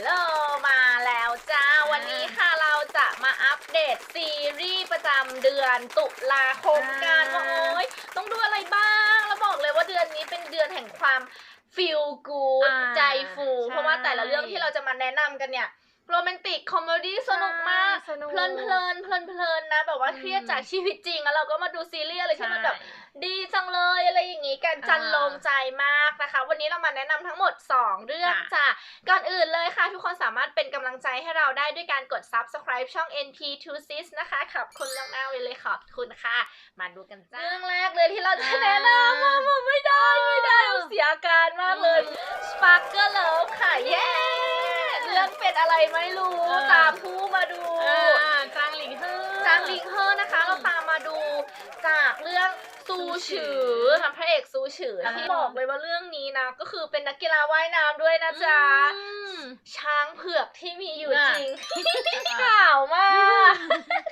ลโหลมาแล้วจ้า วันนี้ค่ะเราจะมาอัปเดตซีรีส์ประจำเดือนตุลาคมกันอ่าว่าโอ๊ยต้องดูอะไรบ้าง แล้วบอกเลยว่าเดือนนี้เป็นเดือนแห่งความฟีลกูดอ่าใจฟู ใช่ เพราะว่าแต่ละเรื่องที่เราจะมาแนะนำกันเนี่ย โรแมนติกคอมเมดี้สนุกมากสนุก เพลินเพลินเพลินเพลินๆนะแบบว่าอืม เครียดจากชีวิตจริงแล้วเราก็มาดูซีรีส์อะไรที่มันแบบ ใช่ ดีจังเลยอะไรอย่างงี้กันอ่าจันลงใจมากนะคะ วันนี้เรามาแนะนำทั้งหมด 2 เรื่องจ้ะ จ้ะก่อนอื่นเลยค่ะ ทุกคนสามารถเป็นกำลังใจให้เราได้ด้วยการกด subscribe ช่อง NP2sis นะคะขอบคุณล่วงหน้าไว้เลยขอบคุณค่ะ มาดูกันจ้าเรื่องแรกเลยที่เราจะแนะนำอะมันไม่ได้ไม่ได้เอาเสียอาการมากเลย Sparkle Love ค่ะเย้ เรื่องเป็นอะไรไม่รู้เออ ตามผู้มาดู อ่าจางหลิงเฮอจางลิงเฮอร์นะคะ เราตามมาดูจากเรื่องซูฉือค่ะพระเอกซูฉืออ่าที่บอกเลยว่าเรื่องนี้นะ ก็คือเป็นนักกีฬาว่ายน้ำด้วยนะจ๊ะ อืม ช้างเผือกที่มีอยู่อะจริง ข่าวมาก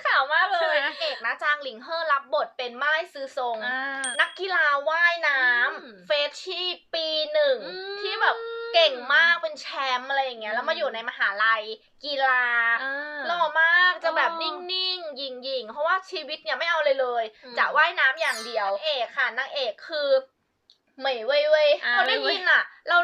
ข่าวมากเลใช่ยไหม เอกนะจางหลิงเฮอร์รับบทเป็นไม้ซือซงอ่า นักกีฬาว่ายน้อืมำเฟชชี่ปีหนึ่ง อืมที่แบบ เก่งมากเป็นแชมป์อะไรอย่างเงี้ยแล้วมาอยู่ในมหาลัย กีฬาอ่าหล่อมากจะแบบอ๋อนิ่งๆหยิงๆเพราะว่าชีวิตเนี่ยไม่เอาเลยเลยอืมจะว่ายน้ำอย่างเดียวเอกค่ะนางเอกคือเหมยเว่ยเว่ยอ่าเราได้เว่ยยินอะ เรา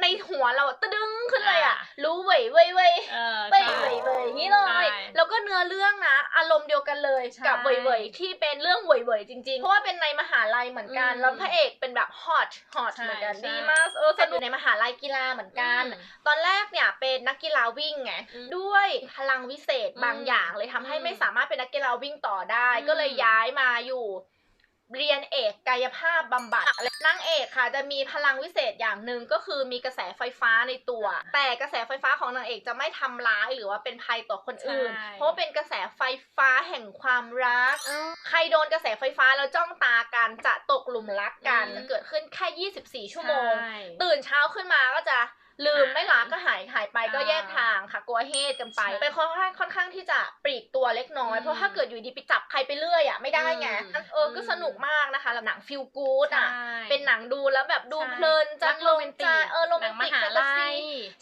ในหัวเราอะตะดึงขึ้นเลยอะอ่ารู้เว่ยเว่ยเว่ยเออเว่ยใช่เว่ยเว่ยอย่างนี้เลยใช่แล้วก็เนื้อเรื่องนะ อารมณ์เดียวกันเลยใช่กับเว่ยเว่ยที่เป็นเรื่องเว่ยเว่ยจริงๆ เพราะว่าเป็นในมหาลัยเหมือนกันอืมแล้วพระเอกเป็นแบบฮอตฮอตใช่เหมือนกันใช่ดีมากเออสนุกในมหาลัยกีฬาเหมือนกันอืมตอนแรกเนี่ยเป็นนักกีฬาวิ่งไงอืมด้วยพลังวิเศษบางอืมอย่างเลยทำให้อืมไม่สามารถเป็นนักกีฬาวิ่งต่อได้อืมก็เลยย้ายมาอยู่ เรียนเอกกายภาพบำบัดนางเอกค่ะ จะมีพลังวิเศษอย่างหนึ่งก็คือมีกระแสไฟฟ้าในตัว แต่กระแสไฟฟ้าของนางเอกจะไม่ทำร้ายหรือว่าเป็นภัยต่อคนอื่นใช่เพราะว่าเป็นกระแสไฟฟ้าแห่งความรักอ้าวใครโดนกระแสไฟฟ้าแล้วจ้องตากันจะตกหลุมรักกันอืมจะเกิดขึ้นแค่ 24 ชั่วโมงใช่ตื่นเช้าขึ้นมาก็จะลืมหายไม่รักก็หายหายไปก็อ่าแยกทางค่ะกลัวเฮดกันไปใช่เป็นค่อนข้างค่อนข้างที่จะปลีกตัวเล็กน้อยอืมเพราะถ้าเกิดอยู่ดีไปจับใครไปเรื่อยอะไม่ได้ไงอืมเออก็สนุกมากนะคะแล้วหนังฟิลกู๊ดอะใช่เป็นหนังดูแล้วแบบดูใช่เพลินจัรังกลโรงแมนติใจกเออโรแมหนันงมติกหาแฟนตาลัซีย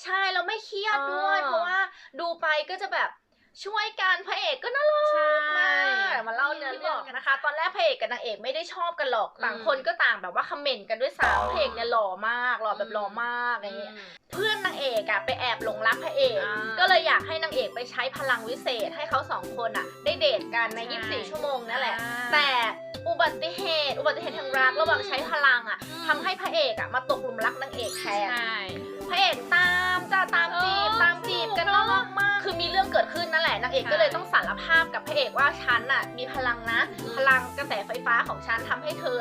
ใช่แล้วไม่เครียดด้วยอ๋อเพราะว่าดูไปก็จะแบบ ช่วยกันพระเอกก็น่ารักใช่มากมาเล่าเนื้อเรื่องกันนะคะ ตอนแรกพระเอกกับนางเอกไม่ได้ชอบกันหรอกต่างคนก็ต่างแบบว่าคอมเมนต์กันด้วยซ้ำพระเอกเนี่ยหล่อมากหล่อแบบหล่อมากอย่างเงี้ยเพื่อนนางเอกอะไปแอบหลงรักพระเอกอ่าก็เลยอยากให้นางเอกไปใช้พลังวิเศษให้เขาสองคนอะได้เดทกันในใช่24 ชั่วโมงนั่นแหละอ่าแต่อุบัติเหตุ อุบัติเหตุทางรักระหว่างใช้พลังอะอืมทำให้พระเอกอะมาตกหลุมรักนางเอกแทใช่นพระเอกตามจ้าตามจีบ อกใช่ก็เลยต้องสารภาพกับพระเอกว่าฉันอะมีพลังนะอืมพลังกระแสไฟฟ้าของฉันทำให้เธอ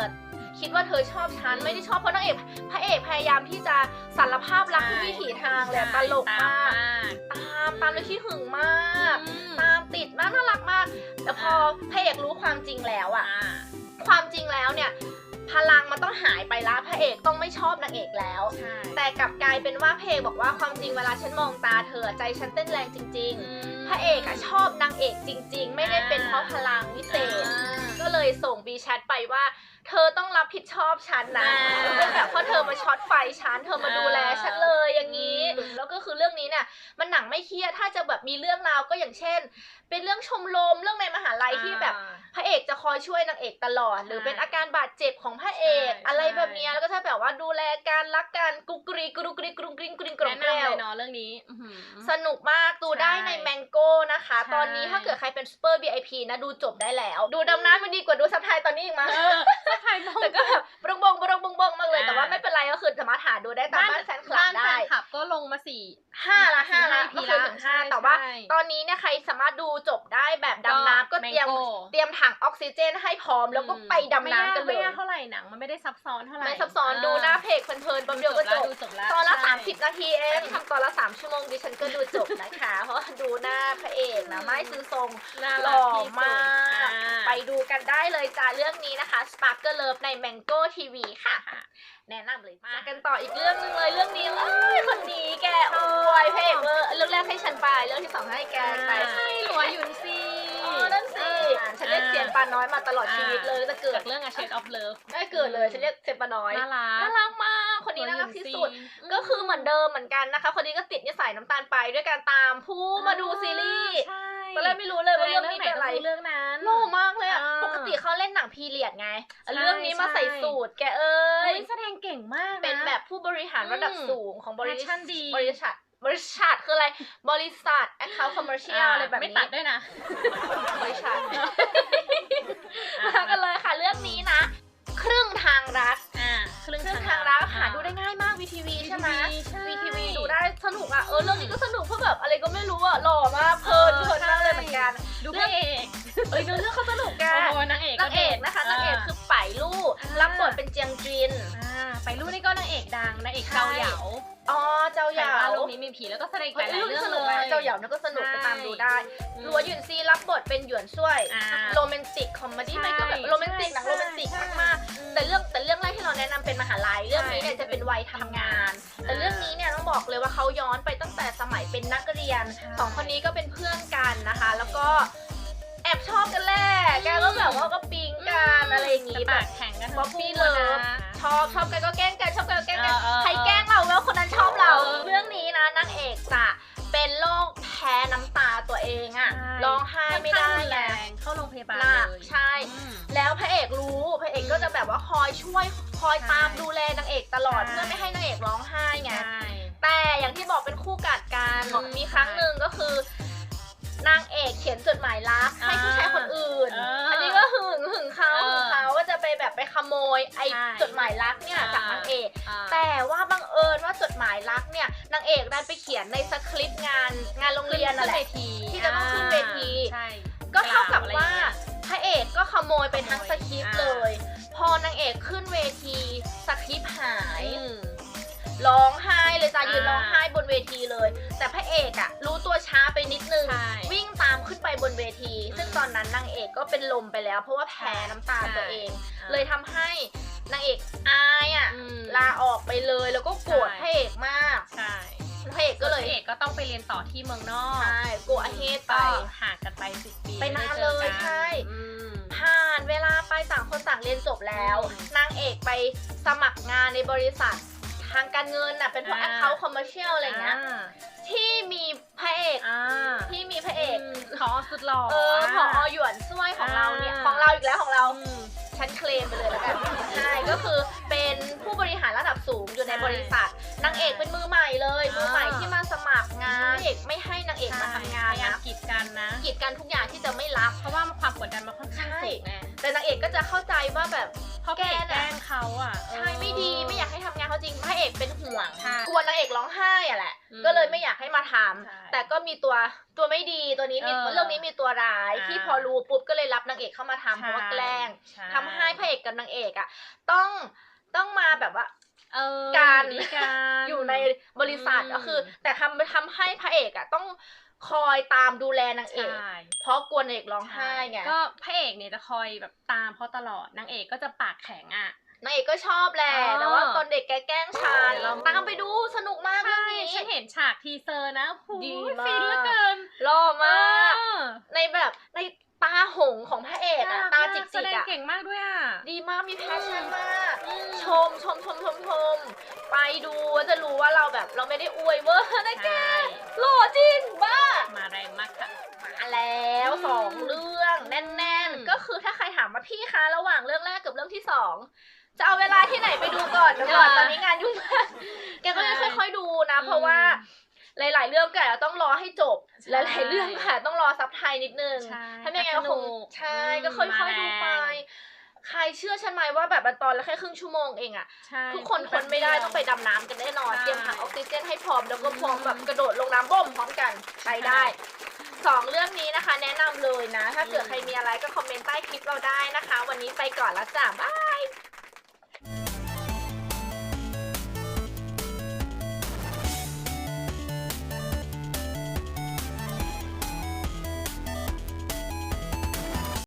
คิดว่าเธอชอบฉันอืมไม่ได้ชอบเพราะนางเอกพระเอกพยายามที่จะสารภาพรักทุกวิถีทางเลยตลกมากตามตามแล้วขี้หึงมากอืมตามติดมากน่ารักมาก แต่พอพระเอกรู้ความจริงแล้วอะอ่าความจริงแล้วเนี่ยพลังมันต้องหายไปละพระเอกต้องไม่ชอบนางเอกแล้วใช่แต่กลับกลายเป็นว่าพระเอกบอกว่าความจริงเวลาฉันมองตาเธอใจฉันเต้นแรงจริง ๆ พระเอกอะชอบนางเอกจริง ๆ ไม่ได้เป็นเพราะพลังวิเศษ ก็เลยส่งบีแชทไปว่า เธอต้องรับผิดชอบฉันนะอ่าเป็นแบบเพราะเธอมาช็อตไฟฉันเธอมาดูแลฉันเลยอย่างนี้อืมแล้วก็คือเรื่องนี้เนี่ยมันหนังไม่เครียดถ้าจะแบบมีเรื่องราวก็อย่างเช่น เป็นเรื่องชมรมเรื่องในมหาลัยที่แบบพ ระเอกจะคอยช่วยนางเอกตลอดใช่หรือเป็นอาการบาดเจ็บของพระเอกใช่อะไรใช่แบบเนี้ยแล้วก็จะแบบว่าดูแลกันรักกันกุกกรีกรุกรีกรุงกริงกริงกรแนะงแกรนำเลวยเนาะเรื่องนี้อื้อหือสนุกมากดูได้ในใช่แมงโก้นะคะใช่ตอนนี้ถ้าเกิดใครเป็นซูเปอร์ VIP นะดูจบได้แล้ว ดูดำน้ำมันดีกว่าดูซับไทยตอนนี้อีกมั้งเออถ้าใครมองแต่ก็แบบบงบงบงบงบงมากเลยอ่าแต่ว่าไม่เป็นไรก็คือสามารถหาดูได้ตามบ้านแฟนคลับบ้านแฟได้นคลับก็ลงมาสี่ ห้าละห้าละสี่ก็คือถึงห้าแต่ว่าใช่ตอนนี้เนี่ยใครสามารถดูจบได้แบบดำน้ำก็เตรียม Mango เตรียมถังออกซิเจนให้พร้อมแล้วก็ไปดำน้ำกันเลไม่ยยากเท่าไหร่หนังมันไม่ได้ซับซ้อนเท่าไหร่ไม่ซับซ้อนดูหน้าเพจเพลินๆแป๊บเดียวก็จบดูจบแล้วตอนละใช่30นาทีเองทำตอนละ3ชั่วโมงดิฉันก็ดูจบนะคะ เพราะว่าดูหน้าพระเอกนะไม่ซื้อทรงน่าหรัล่กอที่สุดมากอ่าไปดูกันได้เลยจ้าเรื่องนี้นะคะ Sparkle Love ใน Mango TV ค่ะ แนะนำเลยมากันต่ออีกเรื่องหนึงเลยเรื่องนี้เลยคนนี้แกโอ้ยพระเอกเวอร์เรื่องแรกให้ฉันไปเรื่องที่สองให้แกไปใช่หลัวหยุนซีอ๋อนั่นสิฉันเรียกเสียนปาน้อยมาตลอดชีวิตเลยตั้งแต่เกิดจากเรื่อง A Shade of Love ได้เกิดเลยฉันเรียกเสียนปาน้อยน่ารักน่ารักมากคนนี้น่ารักที่สุดอืมก็คือเหมือนเดิมเหมือนกันนะคะ คนนี้ก็ติดนิสัยน้ำตาลไปด้วยการตามผู้มาดูซีรีส์ใช่ตอนแรกไม่รู้เลยว่าเรื่องนี้เป็นอะไรแสดงเรื่องไหนก็ดูเรื่องนั้ เขาเล่นหนังพีเรียดไงใช่เรื่องนี้มาใส่ใช่สูตรแกเอ้ยเฮ้ยแสดงเก่งมากนะ เป็นแบบผู้บริหารระดับอืมสูงของบริแพชชั่นดีบริษัทบริษัทคืออะไร บริษัท account commercial อะไรแบบไม่นี้ตัดด้วยนะ บริษัทอะมากันเลยค่ะเรื่องนี้นะ ครึ่งทางรักอ่าครึ่งครึ่งทาทางงรัรักกหาดูได้ง่ายมาก VTV ใช่ไหมใช่ VTV ดูได้สนุกอะเออเรื่องนี้ก็สนุกเพราะแบบอะไรก็ไม่รู้อะหล่อมากเพลินเออเพลินมากเลยใช่เหมือนกันดูพระเอก เอ้ยเนื้อเรื่องเขาสนุกกัโอ้นโหนางเอกนางเอกนะคะนางเอกคือไปลู่อ่ารับบทเป็นเจียงจินอ่าไปรู้นี่ก็นางเอกดังนางเอกใช่เกาเหยาอ๋อเจ้าเหยาใครว่าโลกนี้มีผีแล้วก็แสดงหเฮ้ยลายๆเรื่เรื่อองงสนุกเลนะยเจ้าเหยาเนี่ยก็สนุกไปตามดูได้อืมหลัวหยุนซีรับบทเป็นหยวนช่วยอ่าโรแมนติกคอมเมดี้ใช่ไม่ก็แบบโรแมนติกหนังใช่โรแมนติกใช่มากๆแต่เรื่องแต่เรื่องแรกที่เราแนะนำเป็นมหาลัยเรื่องนี้เนี่ยใช่จะเป็นวัยทำงานอ่าแต่เรื่องนี้เนี่ยต้องบอกเลยว่าเขาย้อนไปตั้งแต่สมัยเป็นนักเรียนใช่สองคนนี้ก็เป็นเพื่อนกันนะคะ แล้วก็ แอบชอบกันแหละแกก็แบบว่าก็ปิ๊งกันอะไรอย่างงี้แต่แบปาบกแข็งกันบ๊ทั้องบคู่บี้เลิฟนะ ชอบชอบกันก็แกล้งกันชอบกันก็แกล้งกันเออเออใครแกล้งเราแล้วคนนั้นชอบเรา เออเรื่องนี้นะนางเอกจะเป็นโรคแพ้น้ำตาตัวเองอะใช่ ร้องไห้ไม่ได้ค่อนข้างรุนแรแรงงเข้าโรงพยาบาลหนักเลยใช่ อืม แล้วพระเอกรู้พระเอกก็จะแบบว่าคอยช่วยคอยตามใช่ดูแลนางเอกตลอดใช่ เพื่อไม่ให้นางเอกร้องไห้ไง ใช่ แต่อย่างที่บอกเป็นคู่กัดกัน อืมมีครั้งหนึ่งก็คือ นางเอกเขียนจดหมายรักให้อ่าผู้ชายคนอื่นเอออัอันนี้ก็หึงหึงเขาเออหึงเขาก็จะไปแบบไปขโมยไอ้ใช่จดหมายรักเนี่ยอ่าจากนางเอกอ่าแต่ว่าบังเอิญว่าจดหมายรักเนี่ยนางเอกดันไปเขียนในสคริปต์งานงานโรงเรียนนั่นแหขึ้ละเวทีที่จะต้องขึ้นเวทีใช่ก็เท่ากับอะไรอย่ว่างเงี้ยพระเอกก็ขโมยไปทั้งขโมยสคริปต์อ่าเลย พอนางเอกขึ้นเวทีสคริปต์หายอืมร้องไห้เลยจ้าอ่ายืยืนร้องไห้บนเวทีเลย แต่พระเอกอะรู้ตัวช้าไปนิดนึง ไปบนเวทีอืมซึ่งตอนนั้นนางเอกก็เป็นลมไปแล้ว เพราะว่าแพ้น้ำตาใช่ตัวเองอ่าเลยทำให้นางเอกอายอะอืมลาออกไปเลยแล้วก็โกรธใช่พระเอกมากใช่พระเอกก็เลยพระเอกก็ต้องไปเรียนต่อที่เมืองนอกใช่โกอาเฮดไปก็ห่างกันไปสิบปีไปนานม่จอเลยกัใช่อืมผ่านเวลาไปต่างคนต่างเรียนจบแล้วอืมนางเอกไปสมัครงานในบริษัท ทางการเงินน่ะเป็นพวกอ่า account commercial อะไรอย่างเงี้ยที่มีพระเอกอ่าที่มีพระเอกมขอสุดหล่อเออพอหยวนช่วยของเราเนี่ยอ่าของเราอีกแล้วของเราอืมฉันเคลมไปเลยแล้วกันใช่ก็คือเป็นผู้บริหารระดับสูงอยู่ในใช่บริษัทนางเอกเป็นมือใหม่เลยอ่ามืมือใหม่ที่มาสมัครงานอืมนางเอกไม่ให้นางเอกมาทำงานพยายามนะกีดกันนะกีดกันทุกอย่างที่จะไม่รับ เพราะว่าความกดดันมันค่อนข้างสูงไงแต่นางเอกก็จะเข้าใจว่าแบบเพ ราะพระเอกแกแกน่ะล้งเขาอะใช่ไม่ดีไม่อยากให้ทำงานเขาจริงพระเอกเป็นห่วงใช่กลัวนางเอกร้องไห้อะแหละ อืมก็เลยไม่อยากให้มาทำใช่แต่ก็มีตัวตัวไม่ดีตัวนี้มีเออเรื่องนี้มีตัวร้าย อ่า ที่พอรู้ปุ๊บก็เลยรับนางเอกเข้ามาทำเพราะว่าแกล้งช่ทำให้พระเอกกับนางเอกอะต้องต้องมาแบบว่า เออการ อยู่ด้วยกัน อยู่ในบริษัทอืมก็คือ แต่ทำทำให้พระเอกอะต้อง คอยตามดูแลนางเอกใช่เพราะกลัวนางเอกร้องไห้ไงก็พระเอกเนี่ยจะคอยแบบตามเขาตลอดนางเอกก็จะปากแข็งอะนางเอกก็ชอบแหละเออแต่ว่าตอนเด็กแกแกล้งฉันเออตามไปดูสนุกมากเรื่องใช่นี้ฉันเห็นฉากทีเซอร์นะหูดียมากฟินเหลือเกินหล่อมากเออในแบบในตาหงของพระเอกอะน่รัตามาจิกแสจิกดงอะเก่งมากด้วยอะดีมากมีแพชชั่นมากอืมชมชมชมชมชมไปดูจะรู้ว่าเราแบบเราไม่ได้อวยเวอร์นะแกใช่หล่อจริงบ้า มาแรงมากค่ะ มาแล้วอืมสองเรื่องแน่นอืมๆก็คือถ้าใครถามว่าพี่คะระหว่างเรื่องแรกกับเรื่องที่สองจะเอาเวลาที่ไหนไปดูก่อนเดี๋ยวก่อนตอนนี้งานยุ่งมากแกก็เลยค่อยๆดูนะ เพราะว่าหลาย ๆ เรื่องแกอาจจะต้องรอให้จบใช่หลาย ๆ เรื่องค่ะต้องรอซับไทยนิดนึงใช่ถ้าไม่งั้นก็คงสนุกใช่อืมก็ค่มาอยๆดูไปแรง ใครเชื่อฉันไหมว่าแบบมันตอนละแค่ครึ่งชั่วโมงเองอะใช่ทุกคนทนไม่ได้ต้องไปดำน้ำกันแน่นอนใช่เตรียมถังออกซิเจนให้พร้อมแล้วก็พร้อมแบบกระโดดลงน้ำบ่มพร้อมกันไปได้สองเรื่องนี้นะคะ แนะนำเลยนะ ถ้าเกิดอืมใครมีอะไรก็คอมเมนต์ใต้คลิปเราได้นะคะ วันนี้ไปก่อนแล้วจ้าบาย